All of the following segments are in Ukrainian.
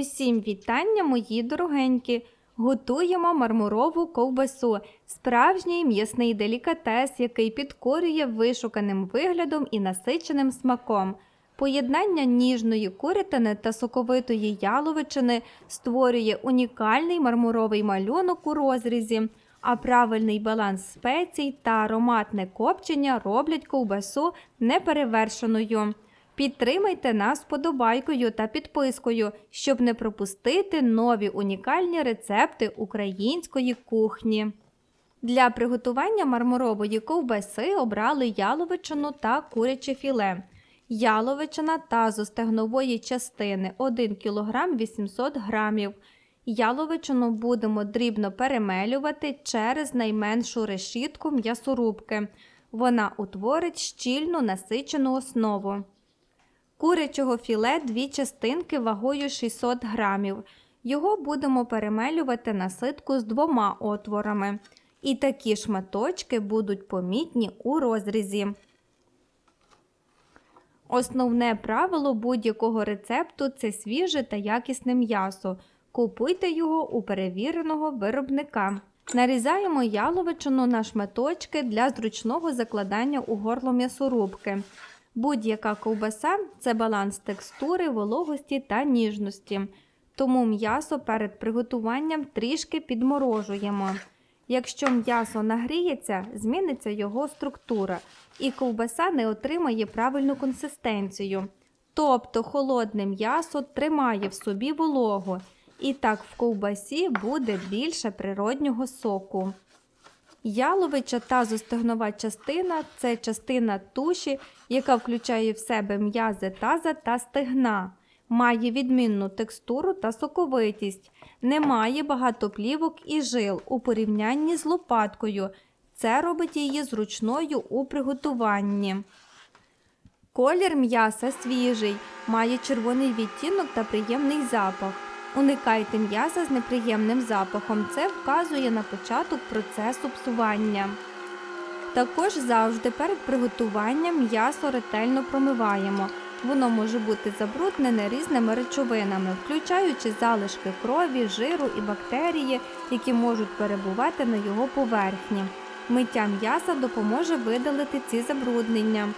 Усім вітання, мої дорогенькі! Готуємо мармурову ковбасу, справжній м'ясний делікатес, який підкорює вишуканим виглядом і насиченим смаком. Поєднання ніжної курятини та соковитої яловичини створює унікальний мармуровий малюнок у розрізі, а правильний баланс спецій та ароматне копчення роблять ковбасу неперевершеною. Підтримайте нас вподобайкою та підпискою, щоб не пропустити нові унікальні рецепти української кухні. Для приготування мармурової ковбаси обрали яловичину та куряче філе. Яловичина тазостегнової частини 1 кг 800 г. Яловичину будемо дрібно перемелювати через найменшу решітку м'ясорубки. Вона утворить щільну насичену основу. Курячого філе дві частинки вагою 600 грамів. Його будемо перемелювати на ситку з двома отворами. І такі шматочки будуть помітні у розрізі. Основне правило будь-якого рецепту це свіже та якісне м'ясо. Купуйте його у перевіреного виробника. Нарізаємо яловичину на шматочки для зручного закладання у горло м'ясорубки. Будь-яка ковбаса це баланс текстури, вологості та ніжності. Тому м'ясо перед приготуванням трішки підморожуємо. Якщо м'ясо нагріється, зміниться його структура, і ковбаса не отримає правильну консистенцію. Тобто холодне м'ясо тримає в собі вологу, і так в ковбасі буде більше природнього соку. Яловича та тазостегнова частина це частина туші, яка включає в себе м'язи таза та стегна, має відмінну текстуру та соковитість, не має багато плівок і жил у порівнянні з лопаткою. Це робить її зручною у приготуванні. Колір м'яса свіжий, має червоний відтінок та приємний запах. Уникайте м'яса з неприємним запахом. Це вказує на початок процесу псування. Також завжди перед приготуванням м'ясо ретельно промиваємо. Воно може бути забруднене різними речовинами, включаючи залишки крові, жиру і бактерії, які можуть перебувати на його поверхні. Миття м'яса допоможе видалити ці забруднення.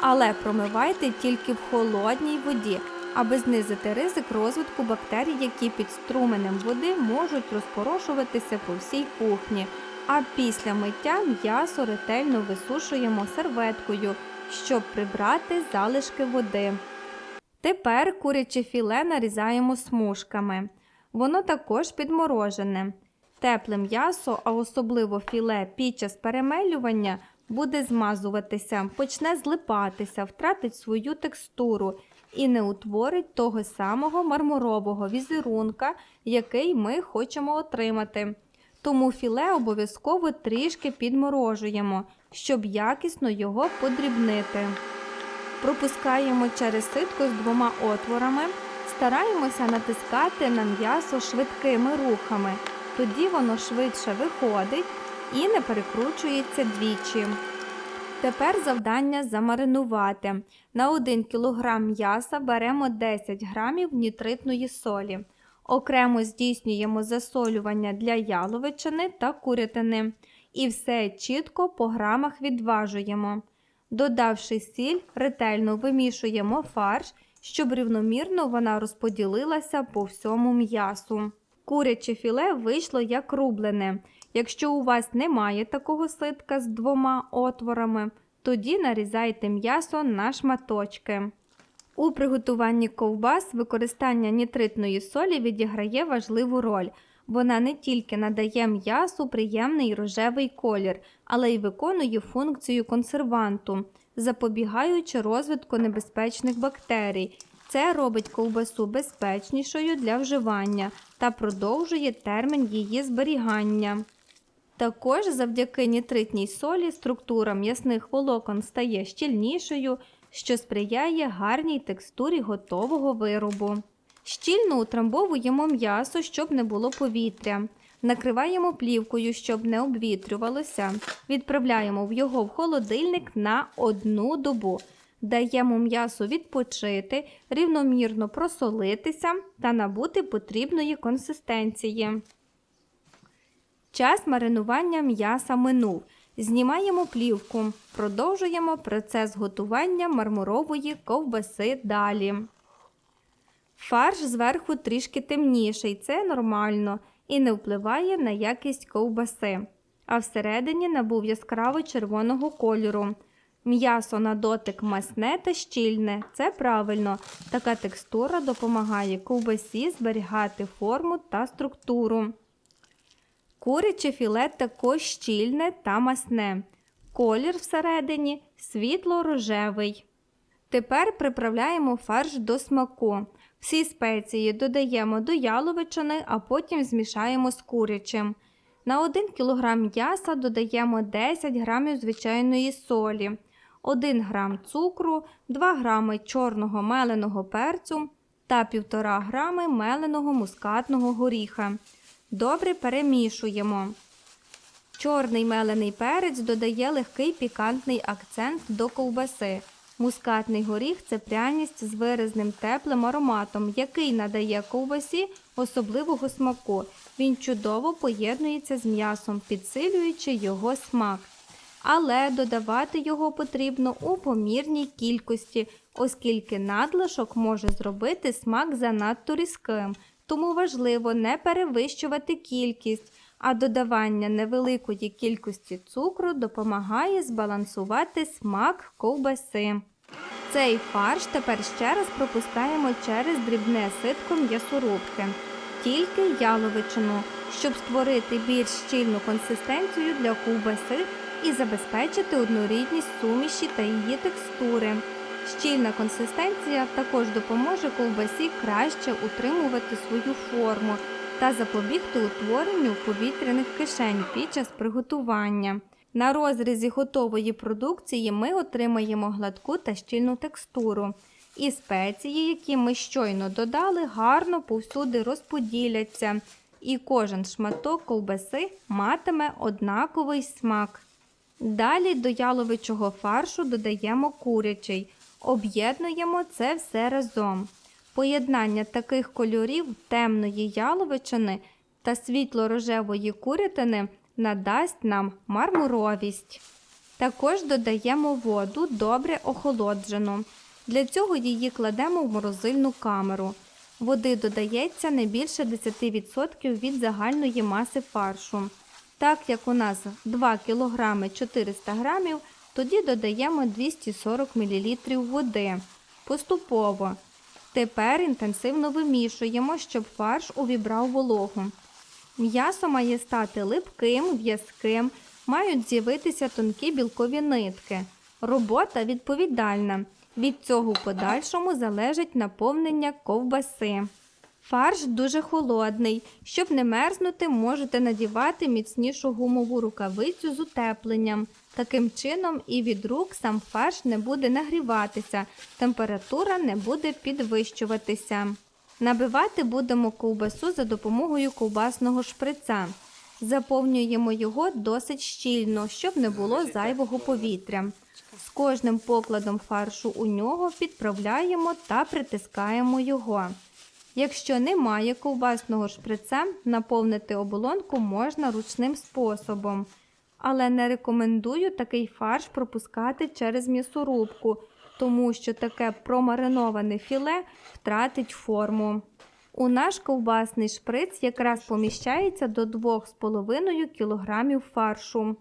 Але промивайте тільки в холодній воді, аби знизити ризик розвитку бактерій, які під струменем води можуть розпорошуватися по всій кухні. А після миття м'ясо ретельно висушуємо серветкою, щоб прибрати залишки води. Тепер куряче філе нарізаємо смужками. Воно також підморожене. Тепле м'ясо, а особливо філе під час перемелювання, буде змазуватися, почне злипатися, втратить свою текстуру і не утворить того самого мармурового візерунка, який ми хочемо отримати. Тому філе обов'язково трішки підморожуємо, щоб якісно його подрібнити. Пропускаємо через ситко з двома отворами, стараємося натискати на м'ясо швидкими рухами, тоді воно швидше виходить і не перекручується двічі. Тепер завдання замаринувати. На 1 кг м'яса беремо 10 г нітритної солі. Окремо здійснюємо засолювання для яловичини та курятини. І все чітко по грамах відважуємо. Додавши сіль, ретельно вимішуємо фарш, щоб рівномірно вона розподілилася по всьому м'ясу. Куряче філе вийшло як рублене. Якщо у вас немає такого ситка з двома отворами, тоді нарізайте м'ясо на шматочки. У приготуванні ковбас використання нітритної солі відіграє важливу роль. Вона не тільки надає м'ясу приємний рожевий колір, але й виконує функцію консерванту, запобігаючи розвитку небезпечних бактерій. Це робить ковбасу безпечнішою для вживання та продовжує термін її зберігання. Також завдяки нітритній солі структура м'ясних волокон стає щільнішою, що сприяє гарній текстурі готового виробу. Щільно утрамбовуємо м'ясо, щоб не було повітря. Накриваємо плівкою, щоб не обвітрювалося. Відправляємо в його в холодильник на одну добу. Даємо м'ясу відпочити, рівномірно просолитися та набути потрібної консистенції. Час маринування м'яса минув. Знімаємо плівку. Продовжуємо процес готування мармурової ковбаси далі. Фарш зверху трішки темніший, це нормально і не впливає на якість ковбаси. А всередині набув яскраво червоного кольору. М'ясо на дотик масне та щільне. Це правильно. Така текстура допомагає ковбасі зберігати форму та структуру. Куряче філе також щільне та масне. Колір всередині світло-рожевий. Тепер приправляємо фарш до смаку. Всі спеції додаємо до яловичини, а потім змішаємо з курячим. На 1 кг м'яса додаємо 10 г звичайної солі, 1 г цукру, 2 г чорного меленого перцю та 1,5 г меленого мускатного горіха. Добре перемішуємо. Чорний мелений перець додає легкий пікантний акцент до ковбаси. Мускатний горіх це пряність з виразним теплим ароматом, який надає ковбасі особливого смаку. Він чудово поєднується з м'ясом, підсилюючи його смак. Але додавати його потрібно у помірній кількості, оскільки надлишок може зробити смак занадто різким, тому важливо не перевищувати кількість, а додавання невеликої кількості цукру допомагає збалансувати смак ковбаси. Цей фарш тепер ще раз пропускаємо через дрібне ситко м'ясорубки, тільки яловичину, щоб створити більш щільну консистенцію для ковбаси і забезпечити однорідність суміші та її текстури. Щільна консистенція також допоможе ковбасі краще утримувати свою форму та запобігти утворенню повітряних кишень під час приготування. На розрізі готової продукції ми отримаємо гладку та щільну текстуру. І спеції, які ми щойно додали, гарно повсюди розподіляться, і кожен шматок ковбаси матиме однаковий смак. Далі до яловичого фаршу додаємо курячий, об'єднуємо це все разом. Поєднання таких кольорів темної яловичини та світло-рожевої курятини надасть нам мармуровість. Також додаємо воду добре охолоджену. Для цього її кладемо в морозильну камеру. Води додається не більше 10% від загальної маси фаршу. Так як у нас 2 кг 400 г, тоді додаємо 240 мл води. Поступово. Тепер інтенсивно вимішуємо, щоб фарш увібрав вологу. М'ясо має стати липким, в'язким, мають з'явитися тонкі білкові нитки. Робота відповідальна. Від цього в подальшому залежить наповнення ковбаси. Фарш дуже холодний. Щоб не мерзнути, можете надівати міцнішу гумову рукавицю з утепленням. Таким чином і від рук сам фарш не буде нагріватися, температура не буде підвищуватися. Набивати будемо ковбасу за допомогою ковбасного шприца. Заповнюємо його досить щільно, щоб не було зайвого повітря. З кожним покладом фаршу у нього підправляємо та притискаємо його. Якщо немає ковбасного шприця, наповнити оболонку можна ручним способом. Але не рекомендую такий фарш пропускати через м'ясорубку, тому що таке промариноване філе втратить форму. У наш ковбасний шприц якраз поміщається до 2,5 кг фаршу.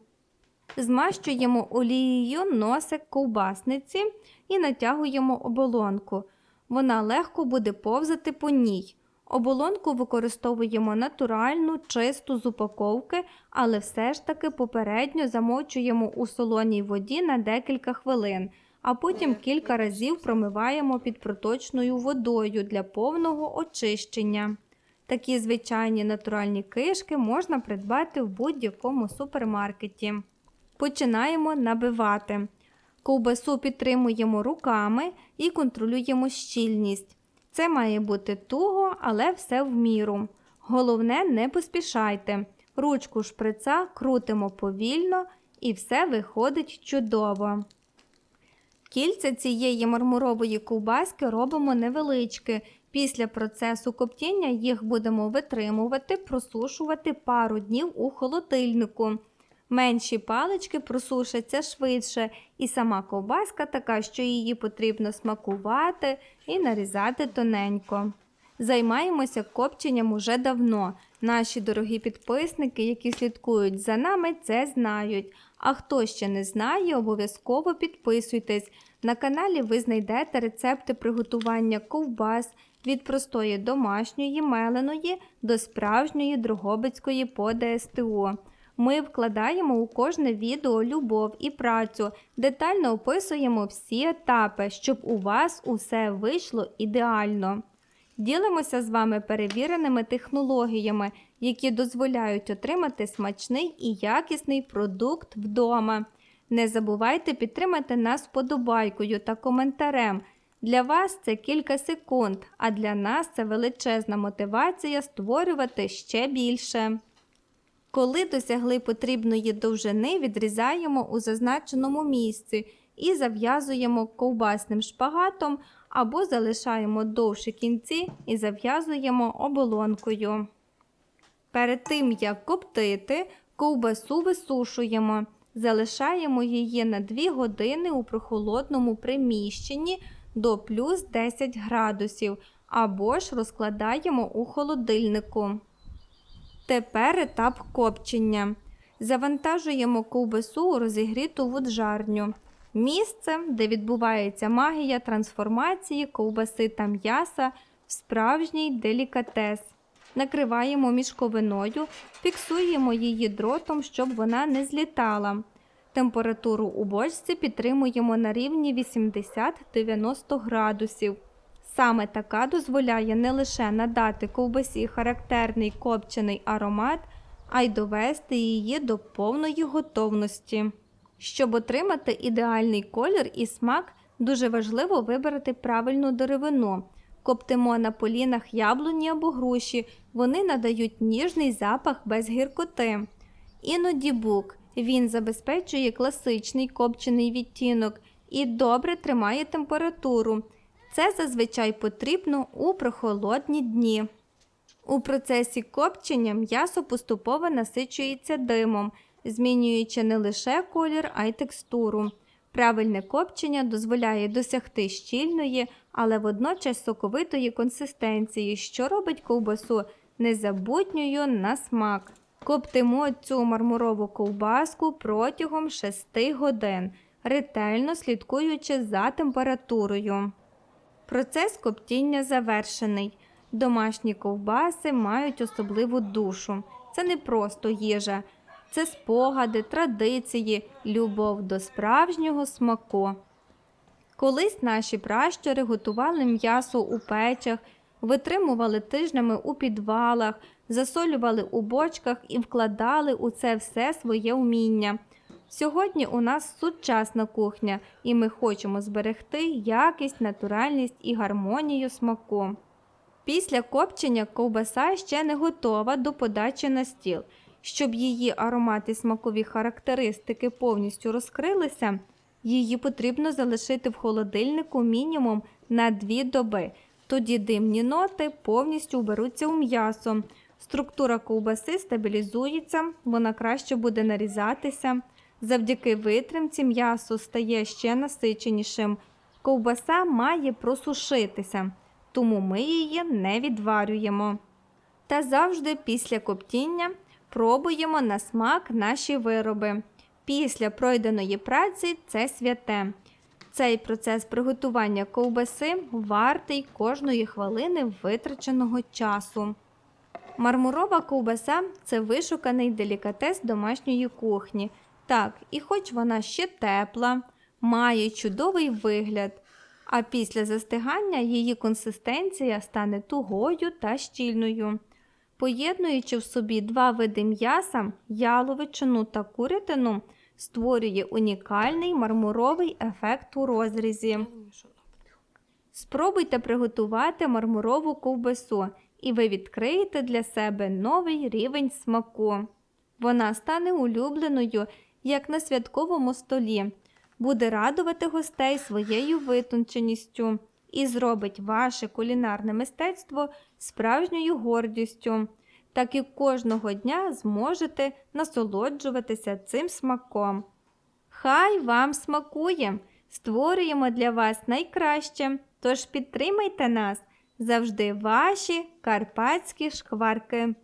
Змащуємо олією носик ковбасниці і натягуємо оболонку. Вона легко буде повзати по ній. Оболонку використовуємо натуральну, чисту з упаковки, але все ж таки попередньо замочуємо у солоній воді на декілька хвилин, а потім кілька разів промиваємо під проточною водою для повного очищення. Такі звичайні натуральні кишки можна придбати в будь-якому супермаркеті. Починаємо набивати. Ковбасу підтримуємо руками і контролюємо щільність. Це має бути туго, але все в міру. Головне, не поспішайте. Ручку шприца крутимо повільно і все виходить чудово. Кільця цієї мармурової ковбаски робимо невеличкі. Після процесу коптіння їх будемо витримувати, просушувати пару днів у холодильнику. Менші палички просушаться швидше, і сама ковбаска така, що її потрібно смакувати і нарізати тоненько. Займаємося копченням уже давно. Наші дорогі підписники, які слідкують за нами, це знають. А хто ще не знає, обов'язково підписуйтесь. На каналі ви знайдете рецепти приготування ковбас від простої домашньої меленої до справжньої дрогобицької по ДСТУ. Ми вкладаємо у кожне відео любов і працю, детально описуємо всі етапи, щоб у вас усе вийшло ідеально. Ділимося з вами перевіреними технологіями, які дозволяють отримати смачний і якісний продукт вдома. Не забувайте підтримати нас вподобайкою та коментарем. Для вас це кілька секунд, а для нас це величезна мотивація створювати ще більше. Коли досягли потрібної довжини, відрізаємо у зазначеному місці і зав'язуємо ковбасним шпагатом або залишаємо довші кінці і зав'язуємо оболонкою. Перед тим, як коптити, ковбасу висушуємо. Залишаємо її на 2 години у прохолодному приміщенні до плюс 10 градусів або ж розкладаємо у холодильнику. Тепер етап копчення. Завантажуємо ковбасу у розігріту вуджарню. Місце, де відбувається магія трансформації ковбаси та м'яса в справжній делікатес. Накриваємо мішковиною, фіксуємо її дротом, щоб вона не злітала. Температуру у бочці підтримуємо на рівні 80-90 градусів. Саме така дозволяє не лише надати ковбасі характерний копчений аромат, а й довести її до повної готовності. Щоб отримати ідеальний колір і смак, дуже важливо вибрати правильну деревину. Коптимо на полінах яблуні або груші, вони надають ніжний запах без гіркоти. Іноді бук. Він забезпечує класичний копчений відтінок і добре тримає температуру. Це зазвичай потрібно у прохолодні дні. У процесі копчення м'ясо поступово насичується димом, змінюючи не лише колір, а й текстуру. Правильне копчення дозволяє досягти щільної, але водночас соковитої консистенції, що робить ковбасу незабутньою на смак. Коптимо цю мармурову ковбаску протягом 6 годин, ретельно слідкуючи за температурою. Процес коптіння завершений. Домашні ковбаси мають особливу душу. Це не просто їжа, це спогади, традиції, любов до справжнього смаку. Колись наші пращури готували м'ясо у печах, витримували тижнями у підвалах, засолювали у бочках і вкладали у це все своє вміння. Сьогодні у нас сучасна кухня, і ми хочемо зберегти якість, натуральність і гармонію смаку. Після копчення ковбаса ще не готова до подачі на стіл. Щоб її аромати смакові характеристики повністю розкрилися, її потрібно залишити в холодильнику мінімум на 2 доби. Тоді димні ноти повністю вберуться у м'ясо. Структура ковбаси стабілізується, вона краще буде нарізатися. Завдяки витримці м'ясо стає ще насиченішим. Ковбаса має просушитися, тому ми її не відварюємо. Та завжди після коптіння пробуємо на смак наші вироби. Після пройденої праці це святе. Цей процес приготування ковбаси вартий кожної хвилини витраченого часу. Мармурова ковбаса це вишуканий делікатес домашньої кухні. Так, і хоч вона ще тепла, має чудовий вигляд, а після застигання її консистенція стане тугою та щільною. Поєднуючи в собі два види м'яса, яловичину та курятину, створює унікальний мармуровий ефект у розрізі. Спробуйте приготувати мармурову ковбасу, і ви відкриєте для себе новий рівень смаку. Вона стане улюбленою як на святковому столі. буде радувати гостей своєю витонченістю і зробить ваше кулінарне мистецтво справжньою гордістю. Так і кожного дня зможете насолоджуватися цим смаком. Хай вам смакує! Створюємо для вас найкраще, тож підтримайте нас завжди ваші карпатські шкварки.